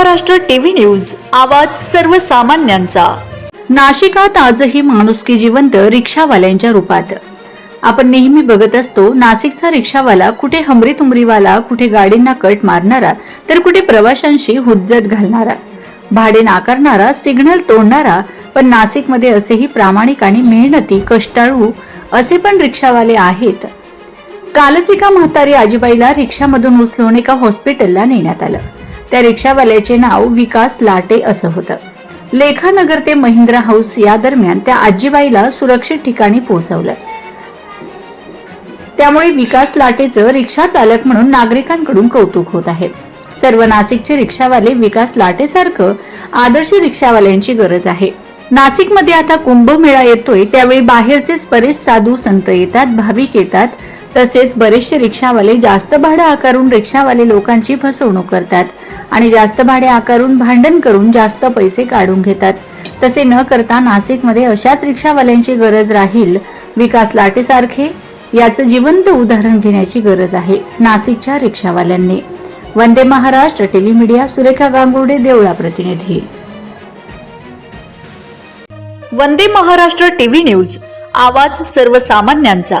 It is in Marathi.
महाराष्ट्र टीव्ही न्यूज आवाज सर्वसामान्यांचा. नाशिकात आजही माणुसकी जिवंत रिक्षावाल्यांच्या रूपात. आपण नेहमी बघत असतो नाशिकचा रिक्षावाला कुठे हमरी तुमरीवाला कुठे गाडींना कट मारणारा तर कुठे प्रवाशांशी हुज्जत घालणारा. भाडे नाकारणारा सिग्नल तोडणारा पण नाशिकमध्ये असेही प्रामाणिक आणि मेहनती कष्टाळू असे पण रिक्षावाले आहेत. कालच एका म्हातारी आजीबाईला रिक्षामधून उचलून एका हॉस्पिटलला नेण्यात आलं. त्या रिक्षावाल्याचे नाव विकास लाटे असं होतं. लेखानगर ते महिंद्रा हाऊस या दरम्यान त्या आजीबाईला सुरक्षित ठिकाणी पोहोचवलं. त्यामुळे विकास लाटेचं रिक्षा चालक म्हणून नागरिकांकडून कौतुक होत आहे. सर्व नाशिकचे रिक्षावाले विकास लाटेसारखं आदर्श रिक्षावाल्यांची गरज आहे. नाशिकमध्ये आता कुंभमेळा येतोय त्यावेळी बाहेरचेच बरेच साधू संत येतात भाविक येतात तसेच बरेचसे रिक्षावाले जास्त भाडं आकारून रिक्षावाले लोकांची फसवणूक करतात आणि जास्त भाडे आकारून भांडण करून जास्त पैसे काढून घेतात. तसे न करता नाशिकमध्ये अशाच रिक्षावाल्यांची गरज राहील विकास लाटेसारखे याचं जिवंत उदाहरण घेण्याची गरज आहे नाशिकच्या रिक्षावाल्यांनी. वंदे महाराष्ट्र टीव्ही मीडिया सुरेखा गांगुर्डे देवळा प्रतिनिधी. वंदे महाराष्ट्र टीव्ही न्यूज आवाज सर्वसामान्यांचा.